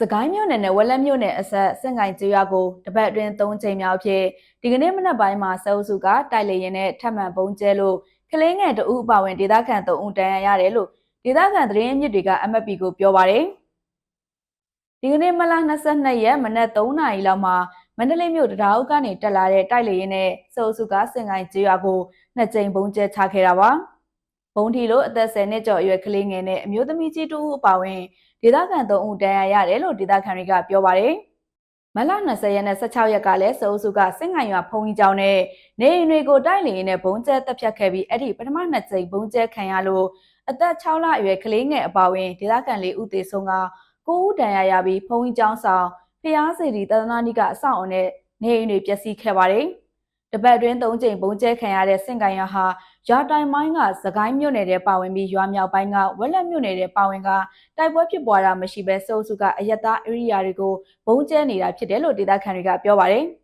စကိုင်းမြို့နယ်နဲ့ဝက်လက်မြို့နယ်အဆက်စင်ကိုင်ကျွော်ကိုတပတ်အတွင်း၃ချိန်မြောက်ဖြစ်ဒီကနေ့မနက်ပိုင်းမှာဆဲအုပ်စုကတိုက်လေရင်နဲ့ထပ်မံပုံကျဲလို့ကလေးငယ်တအုပ်အပါဝင်ဒေသခံ၃ဦးတန်းရရတယ်လို့ဒေသခံသတင်းအမြစ်တွေက MFP ကိုပြောပါတယ်ဒီကနေ့မလ22ရက်မနက်3နာရီလောက်မှာမန္တလေးမြို့တရားအုပ်ကနေတက်လာတဲ့တိုက်လေရင်နဲ့ဆဲအုပ်စုကစင်ကိုင်ကျွော်ကိုနှစ်ကြိမ်ပုံကျဲချခဲ့တာပါ ဘုံထီလို့အသက်10နှစ်ကျော်အရွယ်ကလေးငယ်နဲ့အမျိုးသမီးကြီးတူအပါဝင်ဒေသခံ3ဦးတန်းရရတယ်လို့ဒေသခံတွေကပြောပါတယ်။မလ20ရက်နဲ့16ရက်ကလည်းစိုးစုကစင်ငံရွာဖုံကြီးကျောင်းနဲ့နေအိမ်တွေကိုတိုက်လျင်နဲ့ဘုံကျဲတက်ဖြတ်ခဲ့ပြီးအဲ့ဒီပထမနှစ်ကြိမ်ဘုံကျဲခံရလို့အသက်6လအရွယ်ကလေးငယ်အပါဝင်ဒေသခံ၄ဦးသေဆုံးက9ဦးဒဏ်ရာရပြီးဖုံကြီးကျောင်းဆောင်ဖျားစီတီတသနာနိကအဆောက်အုံနဲ့နေအိမ်တွေပျက်စီးခဲ့ပါတယ်။ တပတ်တွင်း၃ကြိမ်ဘုံကျဲခံရတဲ့စင်ကန်ရွာဟာရွာတိုင်မိုင်းကစကိုင်းမြို့နယ်ထဲပါဝင်ပြီးရွာမြောက်ပိုင်းကဝက်လက်မြို့နယ်ထဲပါဝင်ကတိုက်ပွဲဖြစ်ပွားတာမရှိဘဲစိုးစုကအယက်သားဧရိယာတွေကိုဘုံကျဲနေတာဖြစ်တယ်လို့ဒေသခံတွေကပြောပါတယ်။